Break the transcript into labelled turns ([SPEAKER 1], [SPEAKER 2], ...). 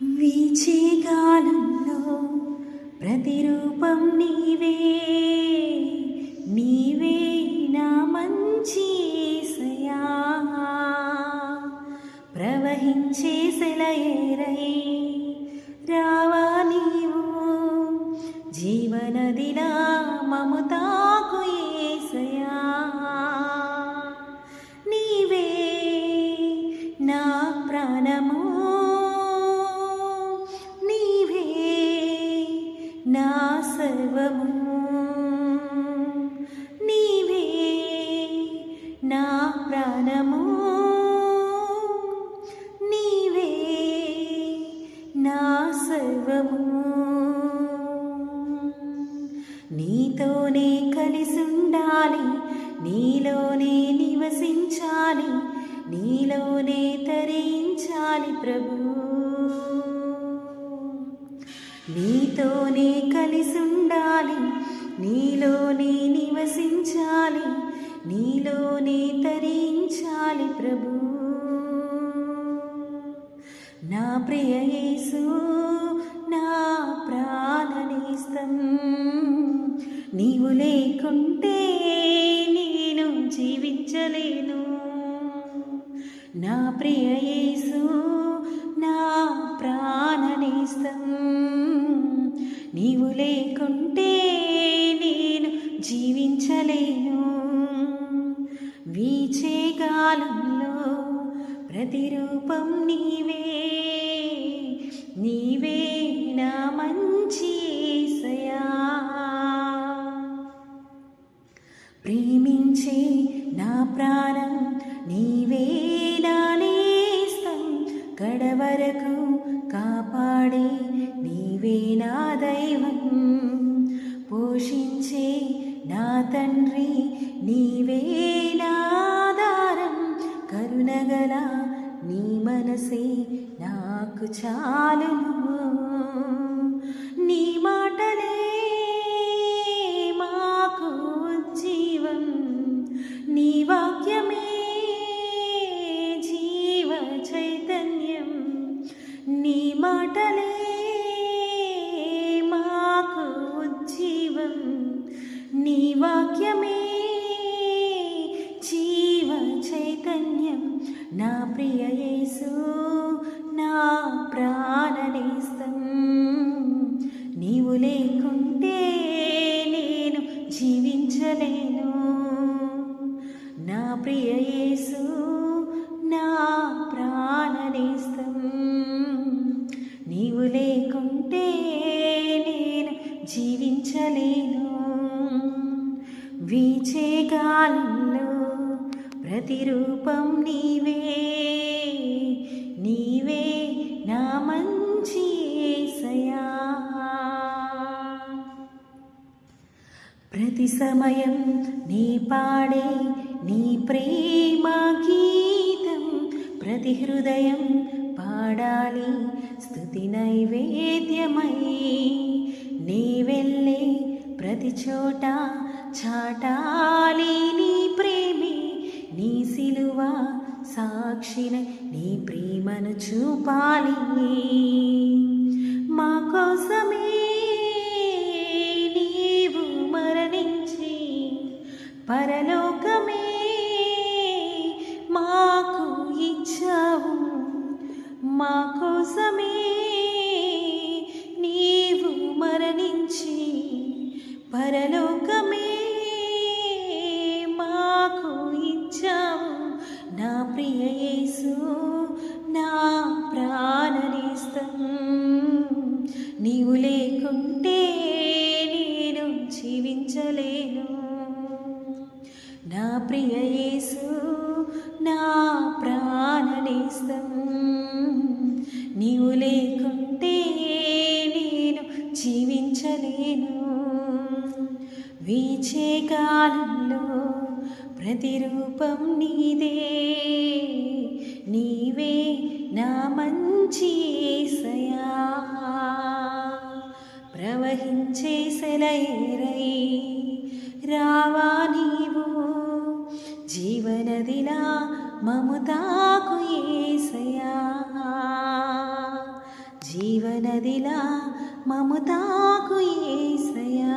[SPEAKER 1] వీచేగాలంలో ప్రతిరూపం నీవే నీవే నా మంచి సయా. ప్రవహించే సెలయేరై రావా నీవు జీవనదిలా మమతాకు ఏసయా నీవే నా ప్రాణము నా సర్వము నీవే నా ప్రాణము. నీవే నా సర్వము నీతోనే కలిసుండాలి నీలోనే నివసించాలి నీలోనే తరించాలి ప్రభు. నీతోనే కలిసుండాలి నీలోనే నివసించాలి నీలోనే తరించాలి ప్రభు. నా ప్రియ యేసు నా ప్రాణనేస్తం. నీవు లేకుంటే నేను జీవించలేను. నా ప్రియ యేసు నా ప్రాణనేస్తం. నీవు లేకుంటే నేను జీవించలేను. వీచే గాలంలో ప్రతిరూపం నీవే. నీవే నా మంచి సయా ప్రేమించే నా ప్ర తండ్రి నీవేనాధారం కరుణగల నీ మనసే నాకు చాలును నీ మాటలే ప్రియయేసు నా ప్రాణనేస్తం. నీవు లేకుంటే నేను జీవించలేను. నా ప్రియయేసు నా ప్రాణనేస్తం. నీవు లేకుంటే నేను జీవించలేను. వీచే కాలంలో ప్రతిరూపం నీ ప్రతి సమయం నీ పాడే నీ ప్రేమ గీతం ప్రతి హృదయం పాడాలి. స్థుతి నైవేద్యమై నీ వెళ్ళే ప్రతి చోట చాటాలి నీ ప్రేమే నీ సిలువ సాక్షిన నీ ప్రేమను చూపాలి. మా కోసమే పరలోకమే మాకు ఇచ్చావు. మా కోసమే నీవు మరణించి పరలోకమే మాకు ఇచ్చావు. నా ప్రియ యేసు నా ప్రాణనేస్తం నీవు లేకుంటే నేను జీవించలేను. నా ప్రియ యేసు నా ప్రాణనేస్తం. నీవు లేకుంటే నేను జీవించలేను. వీచే కాలంలో ప్రతిరూపం నీదే. నీవే నా మంచి సయా ప్రవహించే సెలైరై మమతాకు ఏసయా జీవనదిలా మమతాకు ఏసయా